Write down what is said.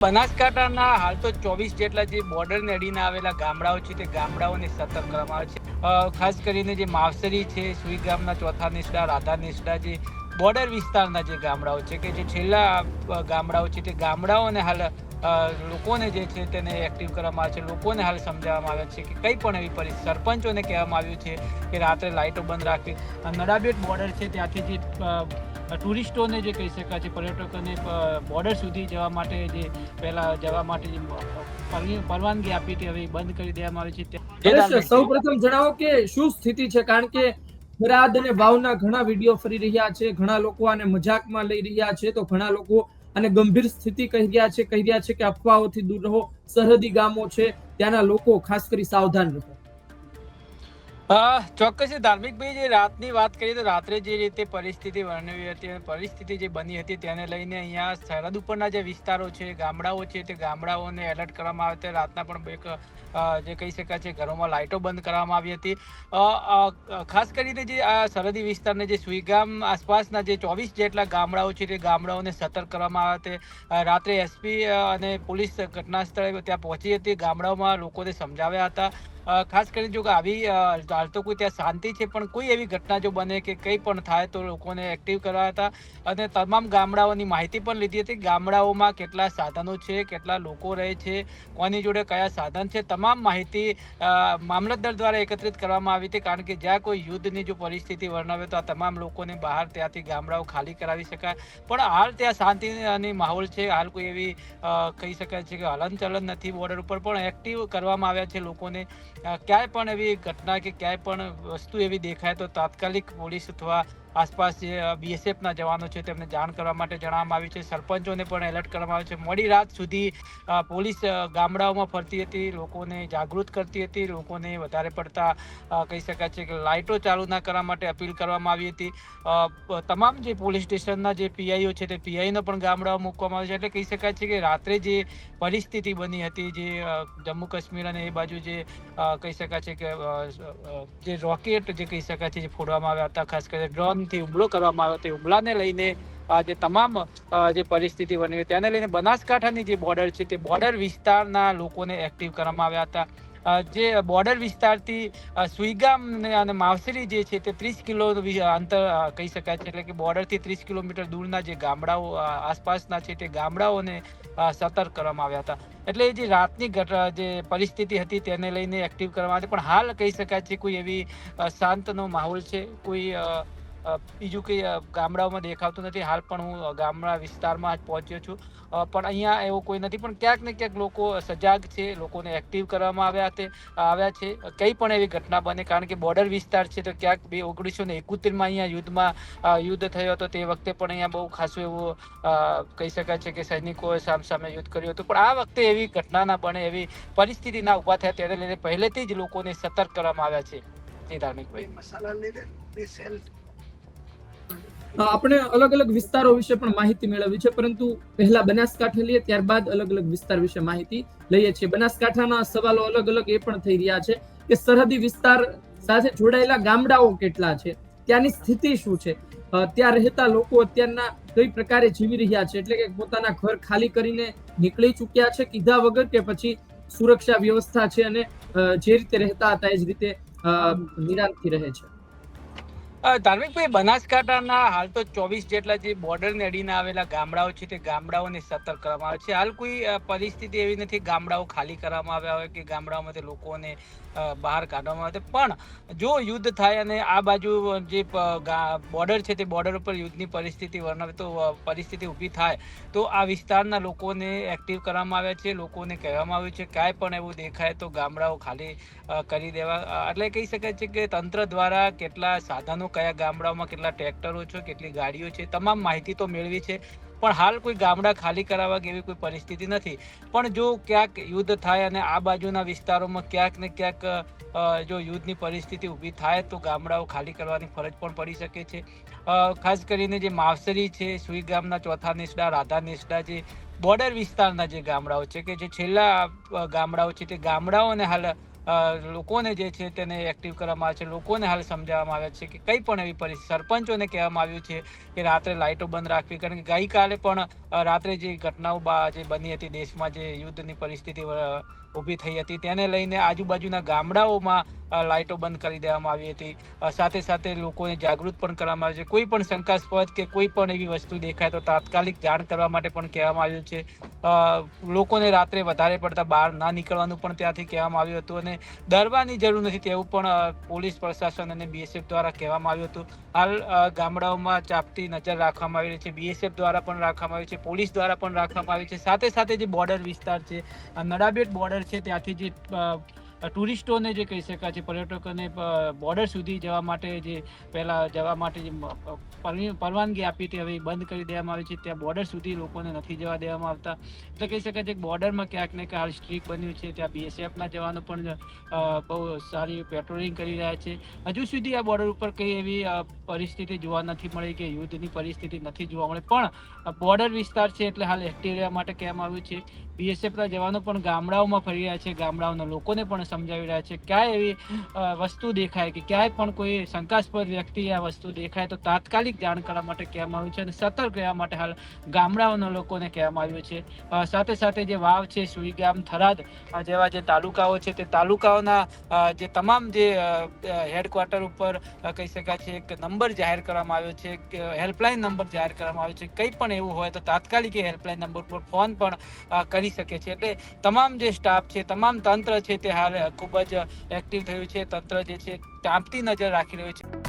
બનાસકાંઠાના હાલ તો ચોવીસ જેટલા જે બોર્ડરને અડીને આવેલા ગામડાઓ છે તે ગામડાઓને સતર્ક કરવામાં આવે છે. ખાસ કરીને જે માવસરી છે, સુઈ ગામના ચોથા નિષ્ઠા, રાધા નિષ્ઠા જે બોર્ડર વિસ્તારના જે ગામડાઓ છે કે જે છેલ્લા ગામડાઓ છે તે ગામડાઓને હાલ લોકોને જે છે તેને એક્ટિવ કરવામાં આવે છે, લોકોને હાલ સમજાવવામાં આવે છે કે કંઈ પણ એવી પરિસ્થિતિ સરપંચોને કહેવામાં આવ્યું છે કે રાત્રે લાઇટો બંધ રાખવી. નડાબેટ બોર્ડર છે ત્યાંથી જે ટુરિસ્ટોને જે કહી શકાય છે, પર્યટકોને બોર્ડર સુધી જવા માટે જે પહેલાં જવા માટે જે પરવાનગી આપી હતી, હવે બંધ કરી દેવામાં આવી છે. સૌ પ્રથમ જણાવો કે શું સ્થિતિ છે? કારણ કે થરાદ અને વાવના ઘણા વીડિયો ફરી રહ્યા છે, ઘણા લોકો આને મજાકમાં લઈ રહ્યા છે, તો ઘણા લોકો આને ગંભીર સ્થિતિ કહી રહ્યા છે, કહી રહ્યા છે કે અફવાઓથી દૂર રહો. સરહદી ગામો છે, ત્યાંના લોકો ખાસ કરી સાવધાન રહો. ચોક્કસ ધાર્મિકભાઈ, જે રાતની વાત કરીએ તો રાત્રે જે રીતે પરિસ્થિતિ વર્ણવી હતી પરિસ્થિતિ જે બની હતી તેને લઈને અહીંયા સરહદ ઉપરના જે વિસ્તારો છે, ગામડાઓ છે, તે ગામડાઓને એલર્ટ કરવામાં આવે હતા. રાતના પણ એક જે કહી શકાય છે, ઘરોમાં લાઇટો બંધ કરવામાં આવી હતી. ખાસ કરીને જે આ સરહદી વિસ્તારને જે સુઈગામ આસપાસના જે ચોવીસ જેટલા ગામડાઓ છે, તે ગામડાઓને સતર્ક કરવામાં આવ્યા તે રાત્રે એસપી અને પોલીસ ઘટના સ્થળે ત્યાં પહોંચી હતી. ગામડાઓમાં લોકોને સમજાવ્યા હતા. ખાસ કરીને જો કે આવી હાલ તો કોઈ ત્યાં શાંતિ છે, પણ કોઈ એવી ઘટના જો બને કે કંઈ પણ થાય તો લોકોને એક્ટિવ કરવા હતા. અને તમામ ગામડાઓની માહિતી પણ લીધી હતી. ગામડાઓમાં કેટલા સાધનો છે, કેટલા લોકો રહે છે, કોની જોડે કયા સાધન છે, તમામ માહિતી મામલતદાર દ્વારા એકત્રિત કરવામાં આવી હતી. કારણ કે જ્યાં કોઈ યુદ્ધની જો પરિસ્થિતિ વર્ણવે તો આ તમામ લોકોને બહાર ત્યાંથી ગામડાઓ ખાલી કરાવી શકાય. પણ હાલ ત્યાં શાંતિની માહોલ છે. હાલ કોઈ એવી કહી શકાય છે કે હલનચલન નથી બોર્ડર ઉપર, પણ એક્ટિવ કરવામાં આવ્યા છે લોકોને. ક્યાંય પણ એવી ઘટના કે ક્યાંય પણ વસ્તુ એવી દેખાય તો તાત્કાલિક પોલીસ અથવા આસપાસ જે બીએસએફના જવાનો છે તેમને જાણ કરવા માટે જણાવવામાં આવ્યું છે. સરપંચોને પણ એલર્ટ કરવામાં આવ્યું છે. મોડી રાત સુધી પોલીસ ગામડાઓમાં ફરતી હતી, લોકોને જાગૃત કરતી હતી, લોકોને વધારે પડતા કહી શકાય છે કે લાઇટો ચાલુ ના કરવા માટે અપીલ કરવામાં આવી હતી. તમામ જે પોલીસ સ્ટેશનના જે પીઆઈઓ છે તે પીઆઈનો પણ ગામડાઓ મૂકવામાં આવે છે. એટલે કહી શકાય છે કે રાત્રે જે પરિસ્થિતિ બની હતી, જે જમ્મુ કાશ્મીર અને એ બાજુ જે કહી શકાય છે કે જે રોકેટ જે કહી શકાય છે જે ફોડવામાં આવ્યા હતા, ખાસ કરીને ડ્રોનથી હુમલો કરવામાં આવ્યો તે હુમલાને લઈને જે તમામ જે પરિસ્થિતિ બની તેને લઈને બનાસકાંઠાની જે બોર્ડર છે તે બોર્ડર વિસ્તારના લોકોને એક્ટિવ કરવામાં આવ્યા હતા. જે બોર્ડર વિસ્તારથી સુઈગામ અને માવસરી જે છે તે ત્રીસ કિલો અંતર કહી શકાય છે. એટલે કે બોર્ડરથી ત્રીસ કિલોમીટર દૂરના જે ગામડાઓ આસપાસના છે તે ગામડાઓને સતર્ક કરવામાં આવ્યા હતા. એટલે જે રાતની જે પરિસ્થિતિ હતી તેને લઈને એક્ટિવ કરવામાં આવી પણ હાલ કહી શકાય છે કોઈ એવી શાંતનો માહોલ છે? કોઈ બીજું કંઈ ગામડાઓમાં દેખાતું નથી. હાલ પણ હું ગામડા વિસ્તારમાં જ પહોંચ્યો છું. પણ અહીંયા એવું કોઈ નથી. પણ ક્યાંક ને ક્યાંક લોકો સજાગ છે લોકોને એક્ટિવ કરવામાં આવ્યા તે આવ્યા છે. કંઈ પણ એવી ઘટના બને. કારણ કે બોર્ડર વિસ્તાર છે તો ક્યાંક બે ઓગણીસો ને એકોતેરમાં અહીંયા યુદ્ધમાં યુદ્ધ થયો હતો તે વખતે પણ અહીંયા બહુ ખાસું એવું કહી શકાય છે કે સૈનિકોએ સામ સામે યુદ્ધ કર્યું હતું. પણ આ વખતે એવી ઘટના ના બને એવી પરિસ્થિતિ ના ઊભા થયા તેને લઈને પહેલેથી જ લોકોને સતર્ક કરવામાં આવ્યા છે. જી ધાર્મિકભાઈ. અ, આપણે અલગ અલગ વિસ્તારો વિશે પણ માહિતી મેળવી છે, પરંતુ પહેલા બનાસકાંઠા લઈએ, ત્યારબાદ અલગ અલગ વિસ્તાર વિશે માહિતી લઈએ છીએ. બનાસકાંઠાના સવાલો અલગ અલગ એ પણ થઈ રહ્યા છે કે સરહદી વિસ્તાર સાથે જોડાયેલા ગામડાઓ કેટલા છે, ત્યાંની સ્થિતિ શું છે? ત્યાં રહેતા લોકો અત્યારના કઈ પ્રકારે જીવી રહ્યા છે? એટલે કે પોતાના ઘર ખાલી કરીને નીકળી ચૂક્યા છે, કીધા વગર કે પછી સુરક્ષા વ્યવસ્થા છે અને જે રીતે રહેતા હતા એ જ રીતે નિરાંતથી રહે છે? ધાર્મિકભાઈ, બનાસકાંઠાના હાલ તો ચોવીસ જેટલા જે બોર્ડરને અડીને આવેલા ગામડાઓ છે તે ગામડાઓને સતર્ક કરવામાં આવે છે. હાલ કોઈ પરિસ્થિતિ એવી નથી ગામડાઓ ખાલી કરવામાં આવ્યા હોય કે ગામડાઓમાંથી લોકોને બહાર કાઢવામાં આવે. પણ જો યુદ્ધ થાય અને આ બાજુ જે બોર્ડર છે તે બોર્ડર ઉપર યુદ્ધની પરિસ્થિતિ વર્ણવે તો પરિસ્થિતિ ઊભી થાય, તો આ વિસ્તારના લોકોને એક્ટિવ કરવામાં આવ્યા છે, લોકોને કહેવામાં આવ્યું છે, કાંઈ પણ એવું દેખાય તો ગામડાઓ ખાલી કરી દેવા. એટલે કહી શકાય છે કે તંત્ર દ્વારા કેટલા સાધનો કયા ગામડાઓમાં કેટલા ટ્રેક્ટરો છે, કેટલી ગાડીઓ છે, તમામ માહિતી તો મેળવી છે. પણ હાલ કોઈ ગામડા ખાલી કરાવવા એવી કોઈ પરિસ્થિતિ નથી. પણ જો ક્યાંક યુદ્ધ થાય અને આ બાજુના વિસ્તારોમાં ક્યાંક ને ક્યાંક જો યુદ્ધની પરિસ્થિતિ ઊભી થાય તો ગામડાઓ ખાલી કરવાની ફરજ પણ પડી શકે છે. ખાસ કરીને જે માવસરી છે, સુઈ ગામના ચોથા નિષ્ઠા રાધા નિષ્ઠા જે બોર્ડર વિસ્તારના જે ગામડાઓ છે કે જે છેલ્લા ગામડાઓ છે તે ગામડાઓને હાલ લોકોને જે છે તેને એક્ટિવ કરવામાં આવે છે, લોકોને હાલ સમજાવવામાં આવે છે કે કંઈ પણ એવી પરિસ્થિતિ, સરપંચોને કહેવામાં આવ્યું છે કે રાત્રે લાઇટો બંધ રાખવી, કારણ કે ગઈકાલે પણ રાત્રે જે ઘટનાઓ જે બની હતી દેશમાં જે યુદ્ધની પરિસ્થિતિ ઊભી થઈ હતી, તેને લઈને આજુબાજુના ગામડાઓમાં લાઇટો બંધ કરી દેવામાં આવી હતી. સાથે સાથે લોકોને જાગૃત પણ કરવામાં આવે છે. કોઈ પણ શંકાસ્પદ કે કોઈ પણ એવી વસ્તુ દેખાય તો તાત્કાલિક જાણ કરવા માટે પણ કહેવામાં આવ્યું છે. લોકોને રાત્રે વધારે પડતા બહાર ના નીકળવાનું પણ ત્યાંથી કહેવામાં આવ્યું હતું અને ડરવાની જરૂર નથી તેવું પણ પોલીસ પ્રશાસન અને બીએસએફ દ્વારા કહેવામાં આવ્યું હતું. હાલ ગામડાઓમાં ચાપતી નજર રાખવામાં આવી રહી છે. બીએસએફ દ્વારા પણ રાખવામાં આવી છે. પોલીસ દ્વારા પણ રાખવામાં આવી છે. સાથે સાથે જે બોર્ડર વિસ્તાર છે નડાબેટ બોર્ડર છે, ત્યાંથી જે ટુરિસ્ટોને જે કહી શકાય છે, પર્યટકોને બોર્ડર સુધી જવા માટે જે પહેલાં જવા માટે જે પરવાનગી આપી હતી, હવે બંધ કરી દેવામાં આવી છે. ત્યાં બોર્ડર સુધી લોકોને નથી જવા દેવામાં આવતા. એટલે કહી શકાય છે કે બોર્ડરમાં ક્યાંક ને ક્યાંક સ્ટ્રીક બન્યું છે. ત્યાં બીએસએફના જવાનો પણ બહુ સારી પેટ્રોલિંગ કરી રહ્યા છે. હજુ સુધી આ બોર્ડર ઉપર કંઈ એવી પરિસ્થિતિ જોવા નથી મળી કે યુદ્ધની પરિસ્થિતિ નથી જોવા મળી. પણ બોર્ડર વિસ્તાર છે એટલે હાલ એક્ટિવ રહેવા માટે કહેવામાં આવ્યું છે. બીએસએફના જવાનો પણ ગામડાઓમાં ફરી રહ્યા છે ગામડાઓના લોકોને પણ સમજાવી રહ્યા છે. ક્યાંય એવી વસ્તુ દેખાય કે ક્યાંય પણ કોઈ શંકાસ્પદ વ્યક્તિ આ વસ્તુ દેખાય તો તાત્કાલિક જાણ કરવા માટે કહેવામાં આવ્યું છે અને સતર્ક રહેવા માટે હાલ ગામડાઓના લોકોને કહેવામાં આવ્યું છે. સાથે સાથે જે વાવ છે સુઈગામ થરાદ જેવા જે તાલુકાઓ છે તે તાલુકાઓના જે તમામ જે હેડક્વાર્ટર ઉપર કહી શકાય છે એક નંબર જાહેર કરવામાં આવ્યો છે એક હેલ્પલાઇન નંબર જાહેર કરવામાં આવ્યો છે. કંઈ પણ એવું હોય તો તાત્કાલિક એ હેલ્પલાઇન નંબર પર ફોન પણ અ, કરી શકે છે. એટલે તમામ જે સ્ટાફ છે, તમામ તંત્ર છે તે હાલ ખૂબ જ એક્ટિવ થયું છે. તંત્ર જે છે, ચાંપતી નજર રાખી રહ્યું છે.